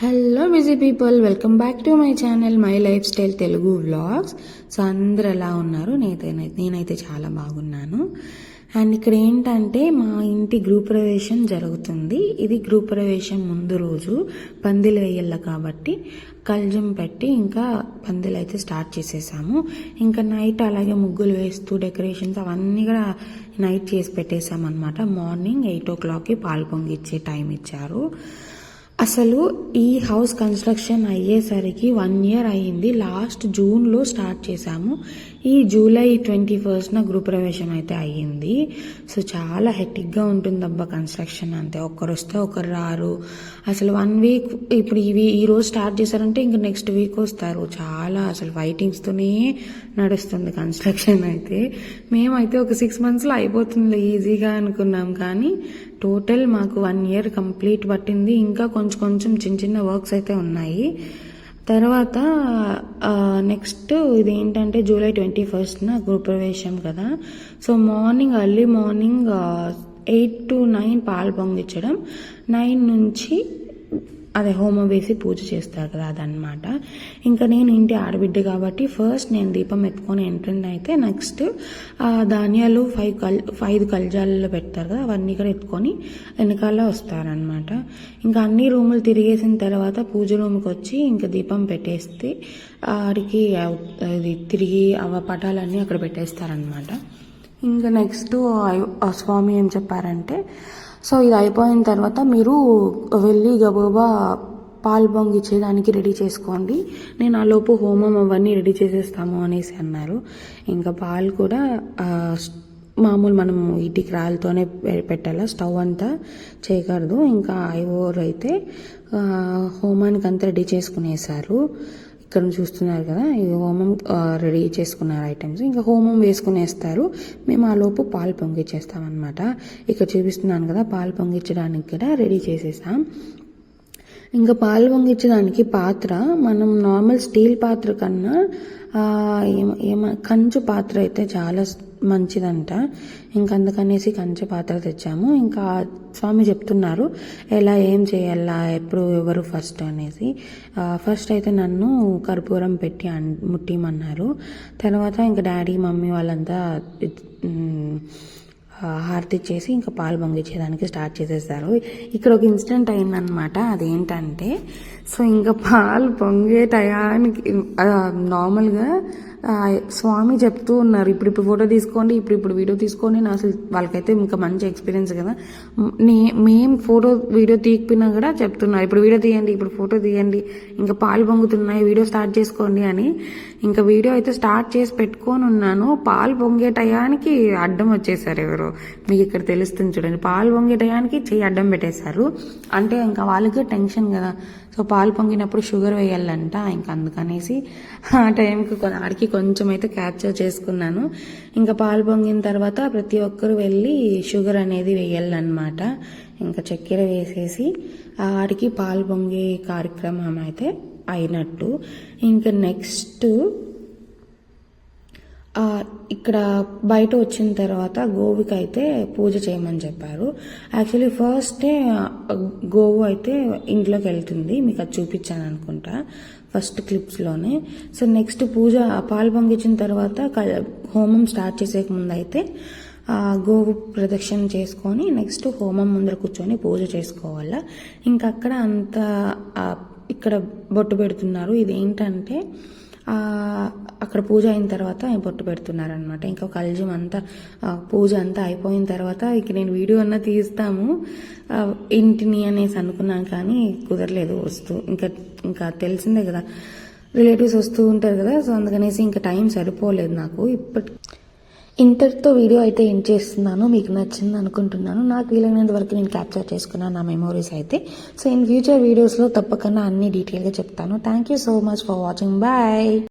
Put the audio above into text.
Hello busy people welcome back to my channel my lifestyle Telugu vlogs so అందరు ఎలా ఉన్నారు? నేనైతే నేనైతే చాలా బాగున్నాను. అండ్ ఇక్కడ ఏంటంటే మా ఇంటి గృహ ప్రవేశం జరుగుతుంది. ఇది గృహ ప్రవేశం ముందు రోజు పందిలు వేయాల కాబట్టి కల్జం పెట్టి ఇంకా పందిలు అయితే స్టార్ట్ చేసేసాము. ఇంకా నైట్ అలాగే ముగ్గులు వేస్తూ డెకరేషన్స్ అవన్నీ కూడా నైట్ చేసి పెట్టేసామన్నమాట. మార్నింగ్ ఎయిట్ ఓ క్లాక్కి పాలు పొంగిచ్చే టైం ఇచ్చారు. అసలు ఈ హౌస్ కన్స్ట్రక్షన్ అయ్యేసరికి వన్ ఇయర్ అయ్యింది. లాస్ట్ జూన్లో స్టార్ట్ చేశాము. ఈ జూలై ట్వంటీ ఫస్ట్న గృహప్రవేశం అయితే అయ్యింది. సో చాలా హెక్టిక్గా ఉంటుంది అబ్బా కన్స్ట్రక్షన్ అంతే. ఒకరు వస్తే ఒకరు రారు. అసలు వన్ వీక్ ఇప్పుడు ఇవి ఈ రోజు స్టార్ట్ చేశారంటే ఇంక నెక్స్ట్ వీక్ వస్తారు. చాలా అసలు ఫైటింగ్స్తోనే నడుస్తుంది కన్స్ట్రక్షన్ అయితే. మేమైతే ఒక సిక్స్ మంత్స్లో అయిపోతుంది. ఈజీగా అనుకున్నాం కానీ టోటల్ మాకు వన్ ఇయర్ కంప్లీట్ పట్టింది. ఇంకా కొంచెం కొంచెం చిన్న చిన్న వర్క్స్ అయితే ఉన్నాయి. తర్వాత నెక్స్ట్ ఇది ఏంటంటే జూలై ట్వంటీ ఫస్ట్న గృహప్రవేశం కదా. So morning early morning eight to nine పాలు పొంగిచ్చడం నైన్ నుంచి అదే హోమం వేసి పూజ చేస్తారు కదా అదనమాట ఇంకా నేను ఇంటి ఆడబిడ్డ కాబట్టి ఫస్ట్ నేను దీపం ఎత్తుకొని ఎంట్రెండ్ అయితే నెక్స్ట్ ధాన్యాలు ఫైవ్ కల్ ఫైవ్ కల్జాలలో పెడతారు కదా అవన్నీ కూడా ఎత్తుకొని వెనకాల వస్తారనమాట ఇంకా అన్ని రూములు తిరిగేసిన తర్వాత పూజ రూమ్కి వచ్చి ఇంకా దీపం పెట్టేస్తే ఆడికి ఇది తిరిగి అవ పటాలన్నీ అక్కడ పెట్టేస్తారనమాట ఇంకా నెక్స్ట్ స్వామి ఏం చెప్పారంటే సో ఇది అయిపోయిన తర్వాత మీరు వెళ్ళి గబగబా పాలు పొంగిచ్చేదానికి రెడీ చేసుకోండి. నేను ఆ లోపు హోమం అవన్నీ రెడీ చేసేస్తాము అనేసి అన్నారు. ఇంకా పాలు కూడా మామూలు మనం ఇటుకి రాళ్ళతోనే పెట్టాలా? స్టవ్ అంతా చేయకూడదు. ఇంకా ఐఓర్ అయితే హోమానికి అంతా రెడీ చేసుకునేసారు ఇక్కడ చూస్తున్నారు కదా ఇది హోమం రెడీ చేసుకున్నారు ఐటమ్స్. ఇంకా హోమం వేసుకునేస్తారు. మేము ఆ లోపు పాలు పొంగిచ్చేస్తామన్నమాట. ఇక్కడ చూపిస్తున్నాను కదా పాలు పొంగించడానికి కూడా రెడీ చేసేస్తాం ఇంకా పాలు పొంగించడానికి పాత్ర మనం నార్మల్ స్టీల్ పాత్ర కన్నా ఏమ కంచు పాత్ర అయితే చాలా మంచిదంట. ఇంక అందుకనేసి కంచె పాత్ర తెచ్చాము. ఇంకా స్వామి చెప్తున్నారు ఎలా ఏం చేయాలా ఎప్పుడు ఎవరు ఫస్ట్ అనేసి. ఫస్ట్ అయితే నన్ను కర్పూరం పెట్టి ముట్టిమన్నారు. తర్వాత ఇంకా డాడీ మమ్మీ వాళ్ళంతా హారతి చేసి ఇంకా పాలు పొంగిచ్చేదానికి స్టార్ట్ చేసేస్తారు ఇక్కడ ఒక ఇన్సిడెంట్ అయిందనమాట అదేంటంటే సో ఇంకా పాలు పొంగే టయానికి నార్మల్గా స్వామి చెప్తూ ఉన్నారు. ఇప్పుడు ఇప్పుడు ఫోటో తీసుకోండి ఇప్పుడు ఇప్పుడు వీడియో తీసుకోండి నా అసలు వాళ్ళకైతే ఇంకా మంచి ఎక్స్పీరియన్స్ కదా. నే మేము ఫోటో వీడియో తీయకపోయినా కూడా చెప్తున్నారు. ఇప్పుడు వీడియో తీయండి ఇప్పుడు ఫోటో తీయండి ఇంకా పాలు పొంగుతున్నాయి వీడియో స్టార్ట్ చేసుకోండి అని. ఇంకా వీడియో అయితే స్టార్ట్ చేసి పెట్టుకొని ఉన్నాను. పాలు పొంగే టయానికి అడ్డం వచ్చేసారు ఎవరు. మీకు ఇక్కడ తెలుస్తుంది చూడండి. పాలు పొంగే టయానికి చెయ్యి అడ్డం పెట్టేశారు. అంటే ఇంకా వాళ్ళకి టెన్షన్ కదా. సో పాలు పొంగినప్పుడు షుగర్ వేయాలంట ఇంకా అందుకనేసి ఆ టైంకి ఆడికి కొంచెం అయితే క్యాప్చర్ చేసుకున్నాను. ఇంకా పాలు పొంగిన తర్వాత ప్రతి ఒక్కరు వెళ్ళి షుగర్ అనేది వేయాలన్నమాట. ఇంకా చక్కెర వేసేసి ఆడికి పాలు పొంగే కార్యక్రమం అయితే అయినట్టు. ఇంకా నెక్స్ట్ ఇక్కడ బయట వచ్చిన తర్వాత గోవుకి అయితే పూజ చేయమని చెప్పారు. యాక్చువల్లీ ఫస్టే గోవు అయితే ఇంట్లోకి వెళ్తుంది. మీకు అది చూపించాను అనుకుంటా. ఫస్ట్ క్లిప్స్లోనే సో నెక్స్ట్ పూజ పాలు పొంగించిన తర్వాత హోమం స్టార్ట్ చేసే ముందు అయితే గోవు ప్రదక్షిణ చేసుకొని నెక్స్ట్ హోమం ముందర కూర్చొని పూజ చేసుకోవాలా. ఇంకా అక్కడ అంత ఇక్కడ బొట్టు పెడుతున్నారు. ఇది ఏంటంటే అక్కడ పూజ అయిన తర్వాత బొట్టు పెడుతున్నారనమాట ఇంకా కలజం అంతా పూజ అంతా అయిపోయిన తర్వాత ఇక నేను వీడియో అన్నా తీస్తాము. ఇంటిని అనేసి అనుకున్నాను కానీ కుదరలేదు వస్తూ ఇంకా ఇంకా తెలిసిందే కదా రిలేటివ్స్ వస్తూ ఉంటారు కదా సో అందుకనేసి ఇంకా టైం సరిపోలేదు నాకు. ఇప్పటి ఇంతటితో వీడియో అయితే ఎండ్ చేస్తున్నాను. మీకు నచ్చింది అనుకుంటున్నాను. నాకు వీలైనంత వరకు నేను క్యాప్చర్ చేసుకున్నాను నా మెమోరీస్ అయితే. సో ఇన్ ఫ్యూచర్ వీడియోస్లో తప్పకుండా అన్ని డీటెయిల్గా చెప్తాను. Thank you so much for watching bye